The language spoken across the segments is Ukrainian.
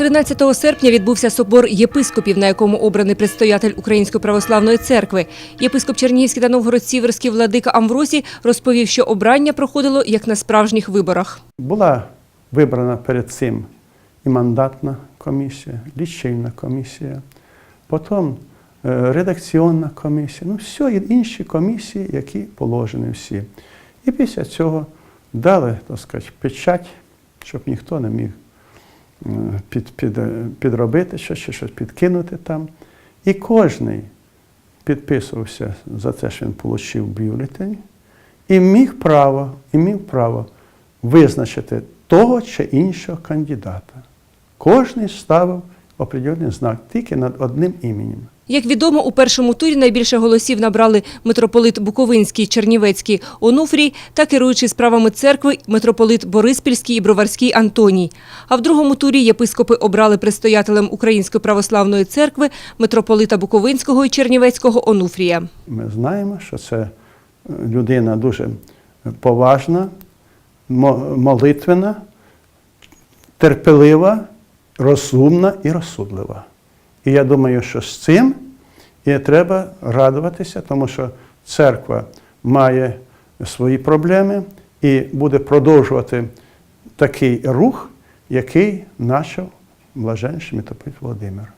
13 серпня відбувся собор єпископів, на якому обраний предстоятель Української православної церкви. Єпископ Чернігівський та Новгород-Сіверський владика Амвросій розповів, що обрання проходило як на справжніх виборах. Була вибрана перед цим і мандатна комісія, лічильна комісія, потім е, редакційна комісія, ну все, і інші комісії, які положені всі. І після цього дали, так сказати, печать, щоб ніхто не міг під, під, підробити щось, чи щось підкинути там. І кожний підписувався за те, що він отримав бюлетень, і міг право, і міг право визначити того чи іншого кандидата. Кожний ставив определений знак тільки над одним іменем. Як відомо, у першому турі найбільше голосів набрали митрополит Буковинський, Чернівецький Онуфрій та керуючий справами церкви митрополит Бориспільський і Броварський Антоній. А в другому турі єпископи обрали предстоятелем Української православної церкви митрополита Буковинського і Чернівецького Онуфрія. Ми знаємо, що це е, людина дуже поважна, мо- молитвена, терпелива, розумна і розсудлива. І я думаю, що з цим і треба радуватися, тому що церква має свої проблеми і буде продовжувати такий рух, який почав блаженніший митрополит Володимир.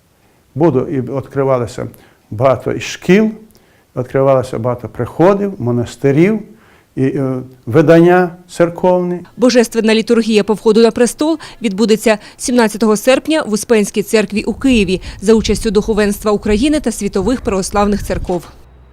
Буду і відкривалося багато шкіл, відкривалося багато приходів, монастирів і е, видання церковні. Божественна літургія по входу на престол відбудеться 17 серпня в Успенській церкві у Києві за участю духовенства України та світових православних церков.